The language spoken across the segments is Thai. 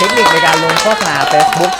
เทคนิคในการลงโฆษณา Facebook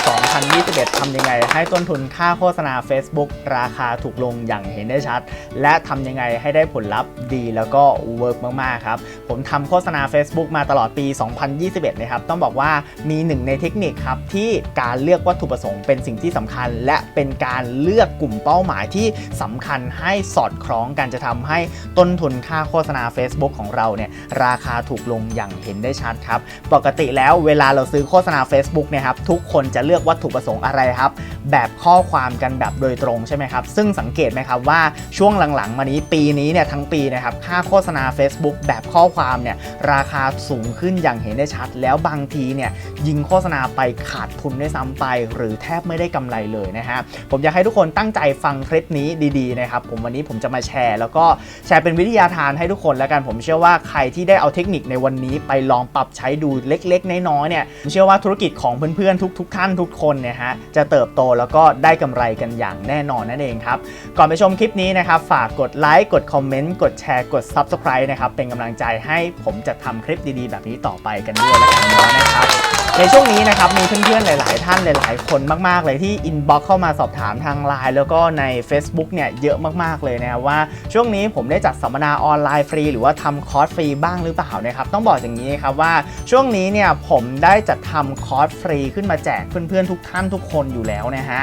2021 ทำยังไง ให้ต้นทุนค่าโฆษณา Facebook ราคาถูกลงอย่างเห็นได้ชัด และทำยังไงให้ได้ผลลัพธ์ดีแล้วก็เวิร์กมาก ๆ ครับ ผมทำโฆษณา Facebook มาตลอดปี 2021 นะครับ ต้องบอกว่ามีหนึ่งในเทคนิคครับ ที่การเลือกวัตถุประสงค์เป็นสิ่งที่สำคัญ และเป็นการเลือกกลุ่มเป้าหมายที่สำคัญให้สอดคล้องกันจะทำให้ต้นทุนค่าโฆษณา Facebook ของเราเนี่ยราคาถูกลงอย่างเห็นได้ชัดครับ ปกติแล้วเวลาเราซื้อโฆษณา Facebook เนี่ยครับทุกคนจะเลือกวัตถุประสงค์อะไรครับ แบบข้อความกันแบบโดยตรงใช่ไหมครับ ซึ่งสังเกตไหมครับว่าช่วงหลังๆ มานี้ปีนี้เนี่ยทั้งปีนะครับค่าโฆษณา Facebook แบบข้อความเนี่ยราคาสูงขึ้นอย่างเห็นได้ชัด แล้วบางทีเนี่ยยิงโฆษณาไปขาดทุนได้ซ้ำไป หรือแทบไม่ได้กำไรเลยนะฮะผมอยากให้ทุกคนตั้งใจฟังคลิปนี้ดีๆนะครับผมวันนี้ผมจะมาแชร์ แล้วก็แชร์เป็นวิทยาทานให้ทุกคนแล้วกันผมเชื่อว่าใครที่ได้เอาเทคนิคในวันนี้ไปลองปรับใช้ดูเล็ก ๆ น้อยๆเนี่ยผมเชื่อว่าธุรกิจของเพื่อนๆทุกๆท่านทุกคนเนี่ยฮะจะเติบโตแล้วก็ได้กำไรกันอย่างแน่นอนนั่นเองครับ ก่อนไปชมคลิปนี้นะครับ ฝากกดไลค์กดคอมเมนต์กดแชร์กด Subscribe นะครับเป็นกำลังใจให้ผมจะทำคลิปดีๆ แบบนี้ต่อไปกันด้วยแล้วกันนะครับ ในช่วงนี้นะครับมีเพื่อนๆหลาย ๆ ท่านหลาย ๆ คนมากๆเลยที่อินบ็อกเข้ามาสอบถามทางไลน์แล้วก็ใน Facebook เนี่ยเยอะมากๆเลยนะครับว่าช่วงนี้ผมได้จัดสัมมนาออนไลน์ฟรี หรือว่าทำคอร์สฟรีบ้างหรือเปล่านะครับต้องบอกอย่างนี้ครับว่าช่วงนี้เนี่ยผมได้จัดทำคอร์สฟรีขึ้นมาแจกเพื่อนๆทุกท่านทุกคนอยู่แล้วนะฮะ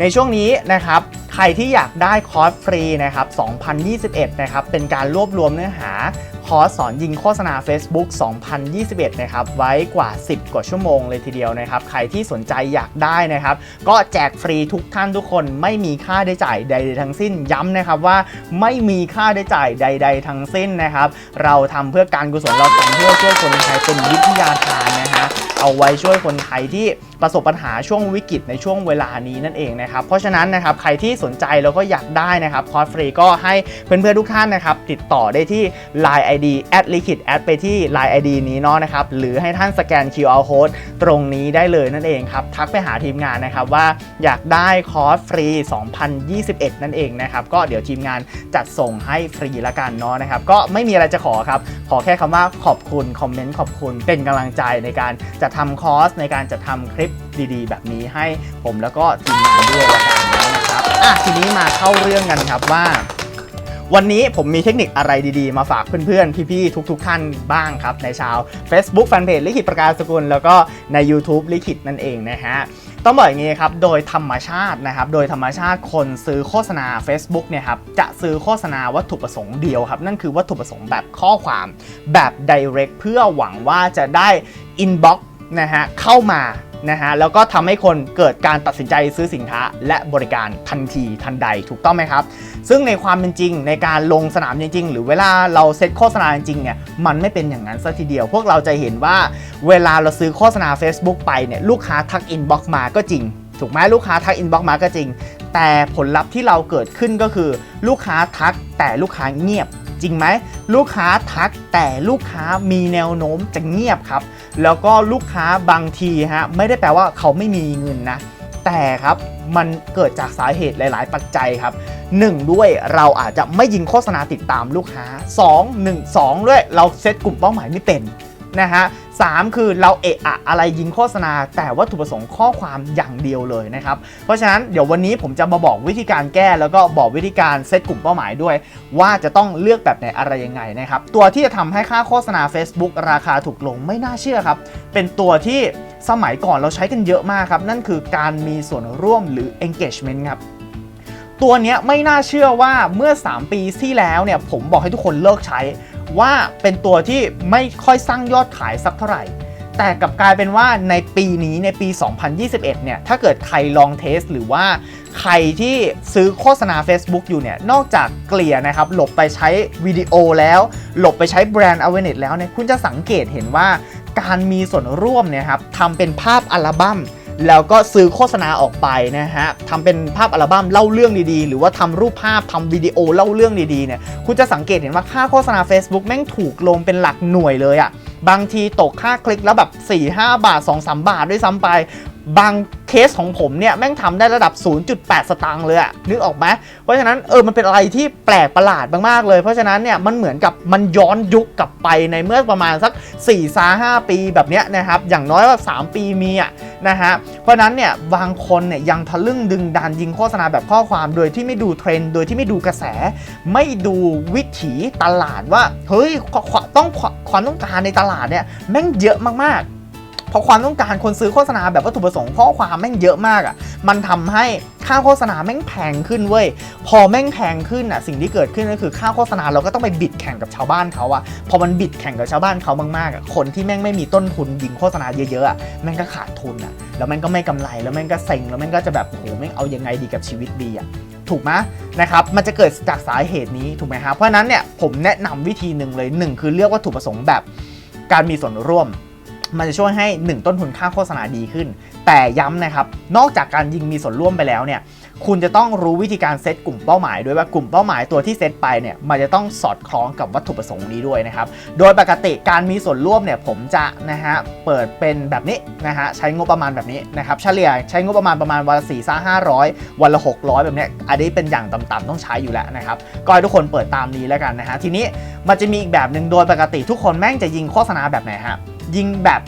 ในช่วงนี้นะครับใครที่อยากได้คอร์สฟรีนะครับ2021นะครับเป็นการรวบรวมเนื้อหาคอร์สสอนยิงโฆษณา Facebook 2021 นะครับไว้กว่า 10 กว่าชั่วโมงเลยทีเดียวนะครับ ใครที่สนใจอยากได้นะครับ ก็แจกฟรีทุกท่านทุกคนไม่มีค่าใช้จ่ายใดๆทั้งสิ้นย้ำนะครับว่าไม่มีค่าใช้จ่ายใด ๆ ทั้งสิ้นนะครับ เราทำเพื่อการกุศลเราทำเพื่อช่วยคนไทยเป็นวิทยาทานนะฮะเอาไว้ช่วยคนไทยที่ประสบปัญหาช่วงวิกฤตในช่วงเวลานี้นั่นเองนะครับ เพราะฉะนั้นนะครับใครที่สนใจแล้วก็อยากได้นะครับคอร์สฟรีก็ให้เพื่อนๆทุกท่านนะครับติดต่อได้ที่ Line ID แอดลิคิดแอดไปที่ Line ID นี้เนาะนะครับหรือให้ท่านสแกน QR code ตรงนี้ได้เลยนั่นเองครับทักไปหาทีมงานนะครับว่าอยากได้คอร์สฟรี 2021 นั่นเองนะครับก็เดี๋ยวทีมงานจัดส่งให้ฟรีละกันเนาะนะครับก็ไม่มีอะไรจะขอครับขอแค่คำว่าขอบคุณคอมเมนต์ขอบคุณเป็นกำลังใจในการจัดทำคอร์สในการจัดทำคลิปดีๆ แบบนี้ให้ผมแล้วก็ทีมงานด้วยละกันนะครับอะทีนี้มาเข้าเรื่องกันครับว่า วันนี้ผมมีเทคนิคอะไรดีๆ มาฝากเพื่อนๆ พี่ๆ ทุกๆ ท่านบ้างครับ ในชาว Facebook Fanpage ลิขิตประกาศสกุล แล้วก็ใน YouTube ลิขิตนั่นเองนะฮะต้องบอกอย่างนี้ครับ โดยธรรมชาตินะครับ โดยธรรมชาติคนซื้อโฆษณา Facebook เนี่ยครับ จะซื้อโฆษณาวัตถุประสงค์เดียวครับ นั่นคือวัตถุประสงค์แบบข้อความแบบ direct เพื่อหวังว่าจะได้ inbox นะฮะเข้ามา นะฮะแล้วก็ทำให้คนเกิดการตัดสินใจซื้อสินค้า และบริการทันทีทันใดถูกต้องไหมครับ ซึ่งในความเป็นจริงในการลงสนามจริง ๆ หรือเวลาเราเซตโฆษณาจริงๆเนี่ยมันไม่เป็นอย่างนั้นซะทีเดียว พวกเราจะเห็นว่าเวลาเราซื้อโฆษณา Facebook ไปเนี่ยลูกค้าทักอินบ็อกซ์มาก็จริง ถูกไหมลูกค้าทักอินบ็อกซ์มาก็จริง แต่ผลลัพธ์ที่เราเกิดขึ้นก็คือ ลูกค้าทักแต่ลูกค้าเงียบ จริงไหมลูกค้าทักแต่ลูกค้ามีแนวโน้มจะเงียบครับ แล้วก็ลูกค้าบางทีฮะไม่ได้แปลว่าเขาไม่มีเงินนะ แต่ครับมันเกิดจากสาเหตุหลาย ๆ ปัจจัยครับ 1 ด้วยเราอาจจะไม่ยิงโฆษณาติดตามลูกค้า 2 1 2 ด้วยเราเซตกลุ่มเป้าหมายไม่เป็นนะฮะ สามคือเราเอะอะอะไรยิงโฆษณา แต่วัตถุประสงค์ข้อความอย่างเดียวเลยนะครับ เพราะฉะนั้นเดี๋ยววันนี้ผมจะมาบอกวิธีการแก้ แล้วก็บอกวิธีการเซตกลุ่มเป้าหมายด้วย ว่าจะต้องเลือกแบบไหนอะไรยังไงนะครับ ตัวที่จะทำให้ค่าโฆษณา Facebook ราคาถูกลงไม่น่าเชื่อครับ เป็นตัวที่สมัยก่อนเราใช้กันเยอะมากครับ นั่นคือการมีส่วนร่วมหรือ engagement ครับตัวนี้ไม่น่าเชื่อว่าเมื่อ 3 ปีที่แล้วเนี่ยผมบอกให้ทุกคนเลิกใช้ ว่าเป็นตัวที่ไม่ค่อยสร้างยอดขายสักเท่าไหร่ แต่กลับกลายเป็นว่าในปีนี้ในปี 2021 เนี่ย ถ้าเกิดใครลองเทสหรือว่าใครที่ซื้อโฆษณา Facebook อยู่เนี่ย นอกจากเกลี่ยนะครับ หลบไปใช้วิดีโอแล้ว หลบไปใช้แบรนด์ awareness แล้วเนี่ย คุณจะสังเกตเห็นว่าการมีส่วนร่วมเนี่ยครับทำเป็นภาพอัลบั้ม แล้วก็ซื้อโฆษณาออกไปนะฮะทำเป็นภาพอัลบั้มเล่าเรื่องดีๆ หรือว่าทำรูปภาพทำวิดีโอเล่าเรื่องดีๆเนี่ยคุณจะสังเกตเห็นว่าค่าโฆษณา Facebook แม่งถูกลงเป็นหลักหน่วยเลยอะบางทีตกค่าคลิกแล้วแบบ4-5 บาท 2-3 บาทด้วยซ้ำไป บางเคสของผมเนี่ยแม่งทำได้ระดับ 0.8 สตางค์เลยอะนึกออกไหมเพราะฉะนั้นเออมันเป็นอะไรที่แปลกประหลาดมากๆเลย เพราะฉะนั้นเนี่ยมันเหมือนกับมันย้อนยุคกลับไปในเมื่อประมาณสัก4 5 5ปีแบบเนี้ยนะครับอย่างน้อยว่า 3 ปีมีอะนะฮะเพราะนั้นเนี่ยบางคนเนี่ยยังทะลึ่งดึงดันยิงโฆษณาแบบข้อความโดยที่ไม่ดูเทรนด์โดยที่ไม่ดูกระแส ไม่ดูวิถีตลาดว่าเฮ้ยต้องความต้องการในตลาดเนี่ยแม่งเยอะมากๆ พอความต้องการคนซื้อโฆษณาแบบวัตถุประสงค์ข้อความแม่งเยอะมากอะ มันทำให้ค่าโฆษณาแม่งแพงขึ้นเว้ย พอแม่งแพงขึ้นอะสิ่งที่เกิดขึ้นก็คือค่าโฆษณาเราก็ต้องไปบิดแข่งกับชาวบ้านเขาอะ พอมันบิดแข่งกับชาวบ้านเขามากๆอะ คนที่แม่งไม่มีต้นทุนยิงโฆษณาเยอะๆอะแม่งก็ขาดทุนอะ แล้วแม่งก็ไม่กำไร แล้วแม่งก็เซ็ง แล้วแม่งก็จะแบบโหแม่งเอายังไงดีกับชีวิตดีอะถูกไหมนะครับ มันจะเกิดจากสาเหตุนี้ถูกไหมครับเพราะฉะนั้นเนี่ยผมแนะนำวิธีหนึ่งเลยหนึ่งคือเลือกวัตถุประสงค์แบบการมีส่วนร่วม มันจะช่วยให้ 1 ต้นทุนค่าโฆษณาดีขึ้น แต่ย้ำนะครับ นอกจากการยิงมีส่วนร่วมไปแล้วเนี่ย คุณจะต้องรู้วิธีการเซตกลุ่มเป้าหมายด้วยว่ากลุ่มเป้าหมายตัวที่เซตไปเนี่ย มันจะต้องสอดคล้องกับวัตถุประสงค์นี้ด้วยนะครับ โดยปกติการมีส่วนร่วมเนี่ยผมจะนะฮะเปิดเป็นแบบนี้นะฮะใช้งบประมาณแบบนี้นะครับเฉลี่ยใช้งบประมาณประมาณวันละสี่ซ่าห้าร้อยวันละ600แบบเนี้ยอันนี้เป็นอย่างต่ำๆต้องใช้อยู่แล้วนะครับก็ให้ทุกคนเปิดตามนี้แล้วกันนะฮะทีนี้มันจะมีอีกแบบหนึ่งโดยปกติทุกคนแม่งจะยิงโฆษณาแบบไหนฮะ ยิงแบบ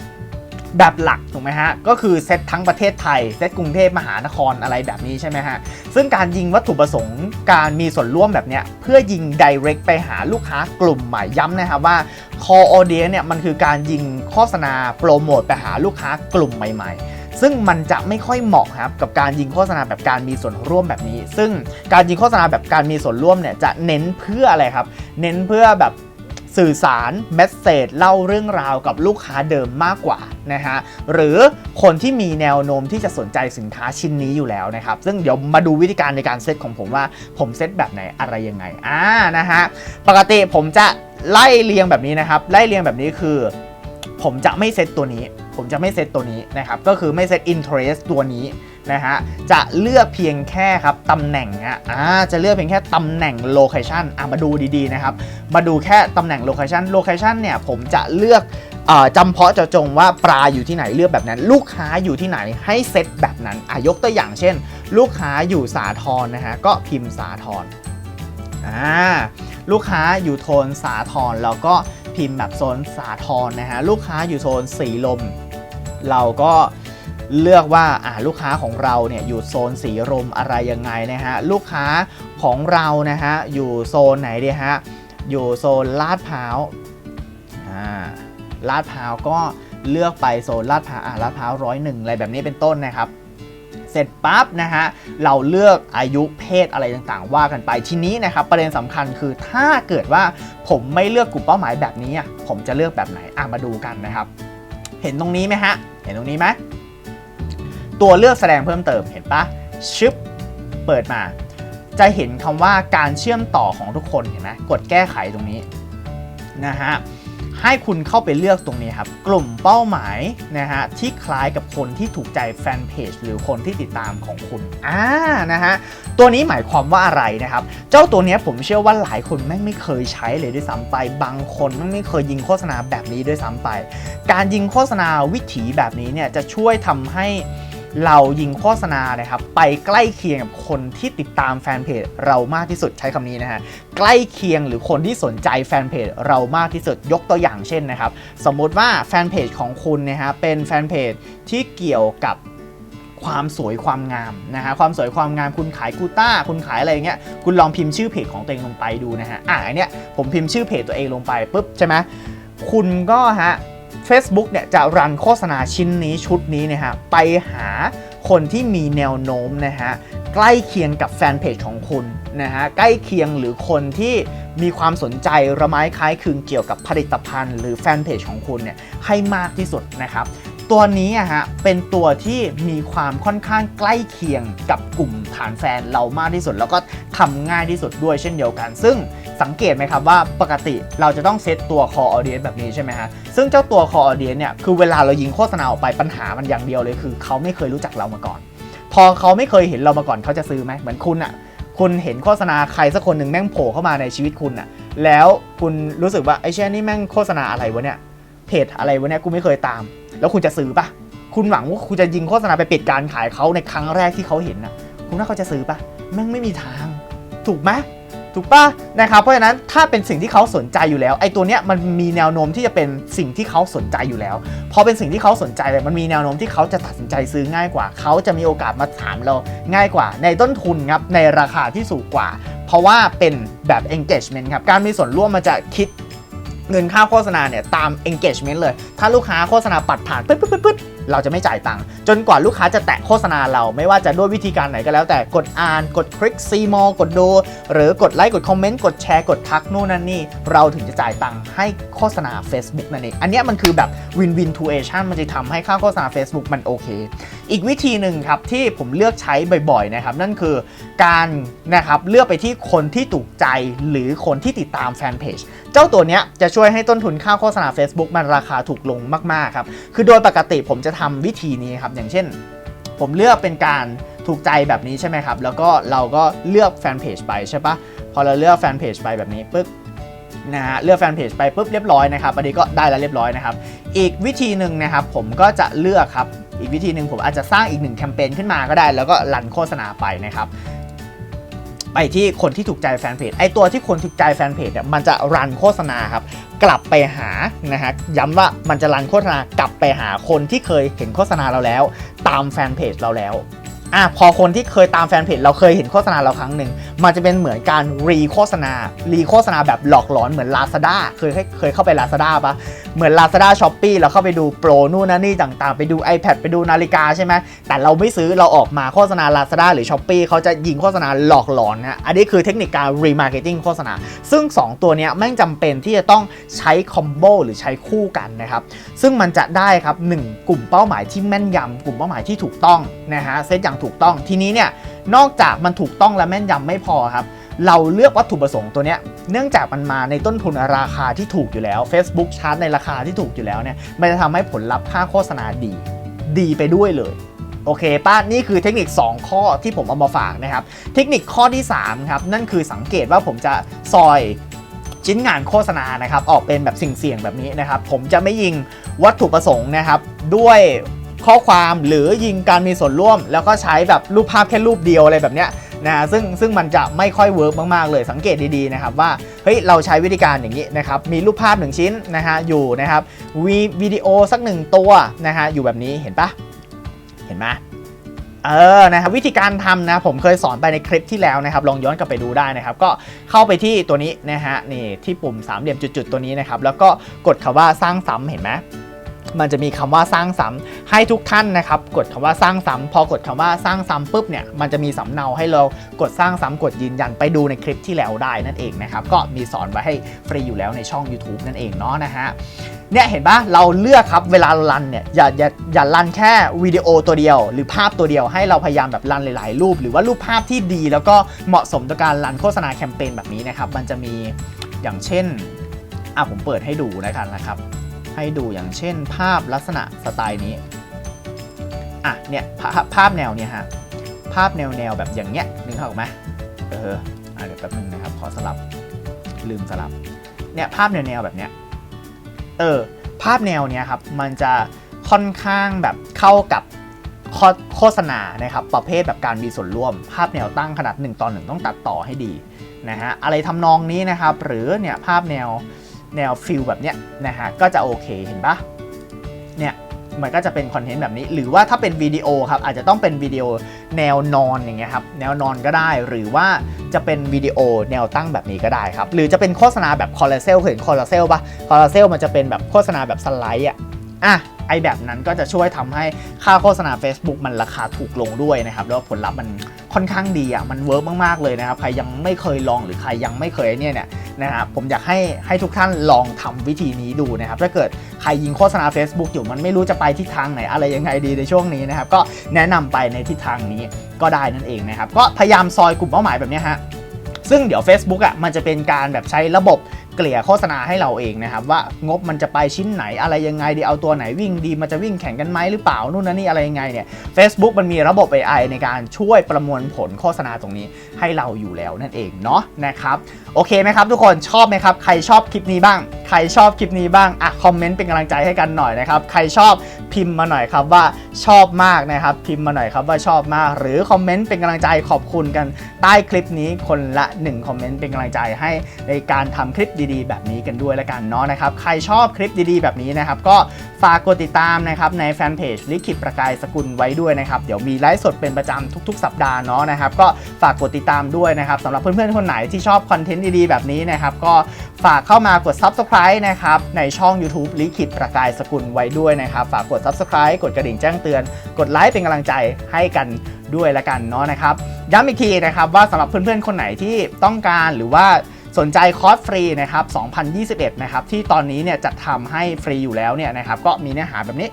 แบบหลักถูกไหมฮะ ก็คือเซตทั้งประเทศไทย เซตกรุงเทพมหานครอะไรแบบนี้ใช่ไหมฮะ ซึ่งการยิงวัตถุประสงค์การมีส่วนร่วมแบบเนี้ยเพื่อยิง direct ไปหาลูกค้ากลุ่มใหม่ย้ำนะครับว่า core audience เนี่ยมันคือการยิงโฆษณาโปรโมทไปหาลูกค้ากลุ่มใหม่ๆซึ่งมันจะไม่ค่อยเหมาะครับกับการยิงโฆษณาแบบการมีส่วนร่วมแบบนี้ ซึ่งการยิงโฆษณาแบบการมีส่วนร่วมเนี่ยจะเน้นเพื่ออะไรครับ เน้นเพื่อแบบ สื่อสารเมสเซจเล่าเรื่องราวกับลูกค้าเดิมมากกว่านะฮะหรือคนที่มีแนวโน้มที่จะสนใจสินค้าชิ้นนี้อยู่แล้วนะครับซึ่งเดี๋ยวมาดูวิธีการในการเซตของผมว่าผมเซตแบบไหนอะไรยังไงอ่านะฮะปกติผมจะไล่เรียงแบบนี้นะครับไล่เรียงแบบนี้คือ ผมจะไม่เซตตัวนี้ ผมจะไม่เซตตัวนี้นะครับก็คือไม่เซต interest ตัวนี้ นะฮะจะเลือกเพียงแค่ครับตำแหน่งอะอ่าจะเลือกเพียงแค่ตำแหน่ง location อะมาดูดีๆนะครับมาดูแค่ตำแหน่ง location location เนี่ยผมจะเลือกจำเพาะเจาะจงว่าปลาอยู่ที่ไหนเลือกแบบนั้น ลูกค้าอยู่ที่ไหนให้เซตแบบนั้นอะยกตัวอย่างเช่น ลูกค้าอยู่สาทรนะฮะก็พิมพ์สาทรอ่าลูกค้าอยู่โทนสาทรเราก็พิมพ์แบบโซนสาทรนะฮะลูกค้าอยู่โซนสีลม เราก็ เลือกว่าลูกค้าของเราเนี่ยอยู่โซนสีลมอะไรยังไงนะฮะลูกค้าของเรานะฮะอยู่โซนไหนดีฮะอยู่โซนลาดพร้าวลาดพร้าวก็เลือกไปโซนลาดพร้าวลาดพร้าวร้อยหนึ่งอะไรแบบนี้เป็นต้นนะครับเสร็จปั๊บนะฮะเราเลือกอายุเพศอะไรต่างๆ ว่ากันไปทีนี้นะครับประเด็นสำคัญคือถ้าเกิดว่าผมไม่เลือกกลุ่มเป้าหมายแบบนี้ผมจะเลือกแบบไหนอะมาดูกันนะครับ เห็นตรงนี้ไหมฮะเห็นตรงนี้ไหม ตัวเลือกแสดงเพิ่มเติมเห็นปะชึบเปิดมา จะเห็นคำว่าการเชื่อมต่อของทุกคนเห็นไหมกดแก้ไขตรงนี้นะฮะให้คุณเข้าไปเลือกตรงนี้ครับ กลุ่มเป้าหมายนะฮะที่คล้ายกับคนที่ถูกใจแฟนเพจหรือคนที่ติดตามของคุณอ่านะฮะตัวนี้หมายความว่าอะไรนะครับ เจ้าตัวนี้ผมเชื่อว่าหลายคนแม่งไม่เคยใช้เลยด้วยซ้ำไปบางคนแม่งไม่เคยยิงโฆษณาแบบนี้ด้วยซ้ำไป การยิงโฆษณาวิถีแบบนี้เนี่ยจะช่วยทำให้ เรายิงโฆษณานะครับไปใกล้เคียงกับคนที่ติดตามแฟนเพจเรามากที่สุดใช้คำนี้นะฮะใกล้เคียงหรือคนที่สนใจแฟนเพจเรามากที่สุดยกตัวอย่างเช่นนะครับ สมมุติว่าแฟนเพจของคุณนะฮะเป็นแฟนเพจที่เกี่ยวกับความสวยความงามนะฮะความสวยความงามคุณขายกูต้า คุณขายอะไรเงี้ยคุณลองพิมพ์ชื่อเพจของตัวเองลงไปดูนะฮะอะอันเนี้ยผมพิมพ์ชื่อเพจตัวเองลงไปปุ๊บใช่ไหมคุณก็ฮะ Facebook เนี่ยจะรันโฆษณาชิ้นนี้ชุดนี้นะฮะไปหาคนที่มีแนวโน้มนะฮะใกล้เคียงกับแฟนเพจของคุณนะฮะใกล้เคียงหรือคนที่มีความสนใจระไม้คล้ายคลึงเกี่ยวกับผลิตภัณฑ์หรือแฟนเพจของคุณเนี่ยให้มากที่สุดนะครับตัวนี้อะฮะเป็นตัวที่มีความค่อนข้างใกล้เคียงกับกลุ่มฐานแฟนเรามากที่สุด แล้วก็ทำง่ายที่สุดด้วยเช่นเดียวกัน ซึ่ง สังเกตไหมครับว่าปกติเราจะต้องเซตตัว core audience แบบนี้ใช่ไหมฮะ ซึ่งเจ้าตัว core audience เนี่ยคือเวลาเรายิงโฆษณาออกไปปัญหามันอย่างเดียวเลยคือ เขาไม่เคยรู้จักเรามาก่อน พอเขาไม่เคยเห็นเรามาก่อนเขาจะซื้อไหมเหมือนคุณอะคุณเห็นโฆษณาใครสักคนหนึ่งแม่งโผล่เข้ามาในชีวิตคุณอะแล้วคุณรู้สึกว่าไอ้เช่นนี่แม่งโฆษณาอะไรวะเนี่ยเพจอะไรวะเนี่ยกูไม่เคยตาม แล้วคุณจะซื้อปะคุณหวังว่าคุณจะยิงโฆษณาไปปิดการขายเขาในครั้งแรกที่เขาเห็นนะคุณว่าเขาจะซื้อปะแม่งไม่มีทาง ถูกไหม ถูกปะนะครับเพราะฉะนั้นถ้าเป็นสิ่งที่เขาสนใจอยู่แล้วไอ้ตัวเนี้ยมันมีแนวโน้มที่จะเป็นสิ่งที่เขาสนใจอยู่แล้วพอเป็นสิ่งที่เขาสนใจเลยมันมีแนวโน้มที่เขาจะตัดสินใจซื้อง่ายกว่า เขาจะมีโอกาสมาถามเราง่ายกว่า ในต้นทุนครับในราคาที่สูงกว่า เพราะว่าเป็นแบบ engagement ครับการมีส่วนร่วมมันจะคิด เงินค่าโฆษณาเนี่ยตาม engagement เลย ถ้าลูกค้าโฆษณาปัดผ่านปึ๊ดปึ๊ดปึ๊ดปึ๊ดเราจะไม่จ่ายตังค์จนกว่าลูกค้าจะแตะโฆษณาเราไม่ว่าจะด้วยวิธีการไหนก็แล้วแต่กดอ่านกดคลิกซีมอกดดู หรือกดไลค์กดคอมเมนต์กดแชร์กดทักนู่นนั่นนี่ เราถึงจะจ่ายตังค์ให้โฆษณา Facebook นั่นเองอันนี้มันคือแบบ win win t o a t i o n มันจะทำให้ค่าโฆษณา Facebook มันโอเค อีกวิธีหนึ่งครับที่ผมเลือกใช้บ่อยๆนะครับนั่นคือการนะครับเลือกไปที่คนที่ถูกใจหรือคนที่ติดตามแฟนเพจเจ้าตัวเนี้ยจะช่วยให้ต้นทุนค่าโฆษณา Facebook มันราคาถูกลงมากๆครับคือโดยปกติผมจะทำวิธีนี้ครับอย่างเช่น ผมเลือกเป็นการถูกใจแบบนี้ใช่ไหมครับแล้วก็เราก็เลือกแฟนเพจไปใช่ปะพอเราเลือกแฟนเพจไปแบบนี้ปึ๊บ นะฮะเลือกแฟนเพจไปปุ๊บเรียบร้อยนะครับอันนี้ก็ได้แล้วเรียบร้อยนะครับ อีกวิธีหนึ่งนะครับผมก็จะเลือกครับอีกวิธีหนึ่งผมอาจจะสร้างอีกหนึ่งแคมเปญขึ้นมาก็ได้ แล้วก็รันโฆษณาไปนะครับไปที่คนที่ถูกใจแฟนเพจไอตัวที่คนถูกใจแฟนเพจเนี่ยมันจะรันโฆษณาครับกลับไปหานะฮะย้ำว่ามันจะรันโฆษณากลับไปหาคนที่เคยเห็นโฆษณาเราแล้ว ตามแฟนเพจเราแล้ว อะพอคนที่เคยตามแฟนเพจเราเคยเห็นโฆษณาเราครั้งหนึ่งมันจะเป็นเหมือนการรีโฆษณา รีโฆษณาแบบหลอกหลอนเหมือน Lazada เคยเคยเข้าไป Lazada ปะเหมือน Lazada s h o p e e เราเข้าไปดูโปรนู่นนั่นนี่ต่างๆ ไปดู iPad ไปดูนาฬิกาใช่ไหมแต่เราไม่ซื้อเราออกมาโฆษณา Lazada หรือ s h o p e e เขาจะยิงโฆษณาหลอกหลอนนะอันนี้คือเทคนิคการ remarketing โฆษณา ซึ่ง 2 ตัวนี้แม่งจำเป็นที่จะต้องใช้คอมโบหรือใช้คู่กันนะครับซึ่งมันจะได้ครับ1กลุ่มเป้าหมายที่แม่นยำกลุ่มเป้าหมายที่ถูกต้องนะฮะเซตอย่างถูกต้อง ทีนี้เนี่ยนอกจากมันถูกต้องและแม่นยำไม่พอครับ เราเลือกวัตถุประสงค์ตัวเนี้ยเนื่องจากมันมาในต้นทุนราคาที่ถูกอยู่แล้ว Facebook ชาร์จในราคาที่ถูกอยู่แล้วเนี่ยมันจะทำให้ผลลัพธ์ค่าโฆษณาดี ดีไปด้วยเลยโอเคป้านี่คือเทคนิค 2 ข้อที่ผมเอามาฝากนะครับ เทคนิคข้อที่3ครับนั่นคือสังเกตว่าผมจะซอยชิ้นงานโฆษณานะครับ ออกเป็นแบบสิ่งเสี่ยงแบบนี้นะครับ ผมจะไม่ยิงวัตถุประสงค์นะครับ ด้วย ข้อความหรือยิงการมีส่วนร่วม แล้วก็ใช้แบบรูปภาพแค่รูปเดียวอะไรแบบเนี้ยนะซึ่งซึ่งมันจะไม่ค่อยเวิร์กมากๆเลยสังเกตดีๆนะครับว่าเฮ้ยเราใช้วิธีการอย่างนี้นะครับมีรูปภาพหนึ่งชิ้นนะฮะอยู่นะครับวีวิดีโอสักหนึ่งตัวนะฮะอยู่แบบนี้เห็นปะเห็นไหมเออนะครับวิธีการทำนะผมเคยสอนไปในคลิปที่แล้วนะครับลองย้อนกลับไปดูได้นะครับ ก็เข้าไปที่ตัวนี้นะฮะนี่ที่ปุ่มสามเหลี่ยมจุดๆตัวนี้นะครับแล้วก็กดคำว่าสร้างซ้ำเห็นไหม มันจะมีคำว่าสร้างซ้ำให้ทุกท่านนะครับ กดคำว่าสร้างซ้ำพอกดคำว่าสร้างซ้ำปุ๊บเนี่ยมันจะมีสำเนาให้เรากดสร้างซ้ำกดยืนยันไปดูในคลิปที่แล้วได้นั่นเองนะครับก็มีสอนไว้ให้ฟรีอยู่แล้วในช่อง YouTube นั่นเองเนาะนะฮะเนี่ยเห็นปะเราเลือกครับเวลารันเนี่ยอย่าอย่าอย่ารันแค่วิดีโอตัวเดียว หรือภาพตัวเดียวให้เราพยายามแบบรันหลาย ๆ รูป หรือว่ารูปภาพที่ดี แล้วก็เหมาะสมต่อการรันโฆษณาแคมเปญแบบนี้นะครับมันจะมีอย่างเช่นอะผมเปิดให้ดูนะครับนะครับ ให้ดูอย่างเช่น ภาพลักษณะสไตล์นี้อะเนี่ยภาพภาพแนวเนี่ยฮะภาพแนวแนวแบบอย่างเงี้ยนึกออกไหมเอออะเดี๋ยวแป๊บนึงนะครับขอสลับลืมสลับเนี่ยภาพแนวแนวแบบเนี้ยเออภาพแนวเนี้ยครับมันจะค่อนข้างแบบเข้ากับโฆษณานะครับประเภทแบบการมีส่วนร่วม ภาพแนวตั้งขนาด1ต่อ1ต้องตัดต่อให้ดีนะฮะอะไรทำนองนี้นะครับ หรือเนี่ยภาพแนว แนวฟิลแบบเนี้ยนะฮะก็จะโอเคเห็นปะเนี่ยมันก็จะเป็นคอนเทนต์แบบนี้ หรือว่าถ้าเป็นวิดีโอครับอาจจะต้องเป็นวิดีโอแนวนอนอย่างเงี้ยครับแนวนอนก็ได้หรือว่าจะเป็นวิดีโอแนวตั้งแบบนี้ก็ได้ครับ หรือจะเป็นโฆษณาแบบคอร์เซลเห็นคอร์เซลปะคอร์เซลมันจะเป็นแบบโฆษณาแบบสไลด์อะอะ ไอแบบนั้นก็จะช่วยทำให้ค่าโฆษณา Facebook มันราคาถูกลงด้วยนะครับแล้วผลลัพธ์มันค่อนข้างดีอะมันเวิร์กมากๆเลยนะครับใครยังไม่เคยลองหรือใครยังไม่เคยเนี่ยเนี่ยนะครับผมอยากให้ให้ทุกท่านลองทำวิธีนี้ดูนะครับถ้าเกิดใครยิงโฆษณา Facebook อยู่มันไม่รู้จะไปทิศทางไหนอะไรยังไงดีในช่วงนี้นะครับก็แนะนำไปในทิศทางนี้ก็ได้นั่นเองนะครับก็พยายามซอยกลุ่มเป้าหมายแบบนี้ฮะซึ่งเดี๋ยว Facebook อะมันจะเป็นการแบบใช้ระบบ เกลี่ยโฆษณาให้เราเองนะครับว่างบมันจะไปชิ้นไหนอะไรยังไงดีเอาตัวไหนวิ่งดีมันจะวิ่งแข่งกันไหมหรือเปล่านู่นนั่นนี่อะไรยังไงเนี่ย Facebook มันมีระบบ AI ในการช่วยประมวลผลโฆษณาตรงนี้ให้เราอยู่แล้วนั่นเองเนาะนะครับโอเคไหมครับทุกคนชอบไหมครับใครชอบคลิปนี้บ้าง ใครชอบคลิปนี้บ้างอะคอมเมนต์เป็นกำลังใจให้กันหน่อยนะครับใครชอบพิมพ์มาหน่อยครับว่าชอบมากนะครับพิมพ์มาหน่อยครับว่าชอบมาก หรือคอมเมนต์เป็นกำลังใจขอบคุณกันใต้คลิปนี้คนละ 1 คอมเมนต์เป็นกำลังใจให้ในการทำคลิปดีๆ แบบนี้กันด้วยละกันเนาะนะครับใครชอบคลิปดีๆ แบบนี้นะครับก็ฝากกดติดตามนะครับในแฟนเพจลิขิตประกายสกุลไว้ด้วยนะครับเดี๋ยวมีไลฟ์สดเป็นประจำทุก ๆ สัปดาห์เนาะนะครับก็ฝากกดติดตามด้วยนะครับสำหรับเพื่อนๆ คนไหนที่ชอบคอนเทนต์ดีๆ แบบนี้นะครับ ก็ฝากเข้ามากด Subscribe นะครับในช่อง YouTube ลิขิตประกายสกุลไว้ด้วยนะครับ ฝากกด Subscribe กดกระดิ่งแจ้งเตือน กดไลค์เป็นกำลังใจให้กันด้วยละกันเนาะนะครับย้ำอีกทีนะครับว่าสำหรับเพื่อนๆ คนไหนที่ต้องการหรือว่าสนใจคอร์สฟรีนะครับ 2021 นะครับ ที่ตอนนี้เนี่ยจัดทำให้ฟรีอยู่แล้วเนี่ยนะครับ ก็มีเนื้อหาแบบนี้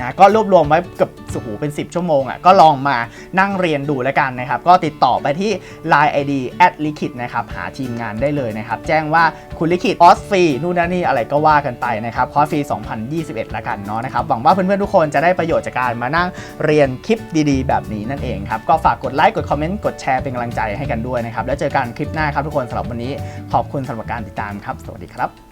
นะก็รวบรวมไว้เกือบสุหูเป็น 10 ชั่วโมงอะก็ลองมานั่งเรียนดูแล้วกันนะครับ ก็ติดต่อไปที่ Line ID แอดลิขิตนะครับ หาทีมงานได้เลยนะครับ แจ้งว่าคุณลิขิตออสฟรีนู่นนั่นนี่อะไรก็ว่ากันไปนะครับคอร์สฟรี 2021 ละกันเนาะนะครับ หวังว่าเพื่อนๆ ทุกคนจะได้ประโยชน์จากการมานั่งเรียนคลิปดีๆ แบบนี้นั่นเองครับ ก็ฝากกดไลค์กดคอมเมนต์กดแชร์เป็นกำลังใจให้กันด้วยนะครับแล้วเจอกันคลิปหน้าครับทุกคนสำหรับวันนี้ขอบคุณสำหรับการติดตามครับ สวัสดีครับ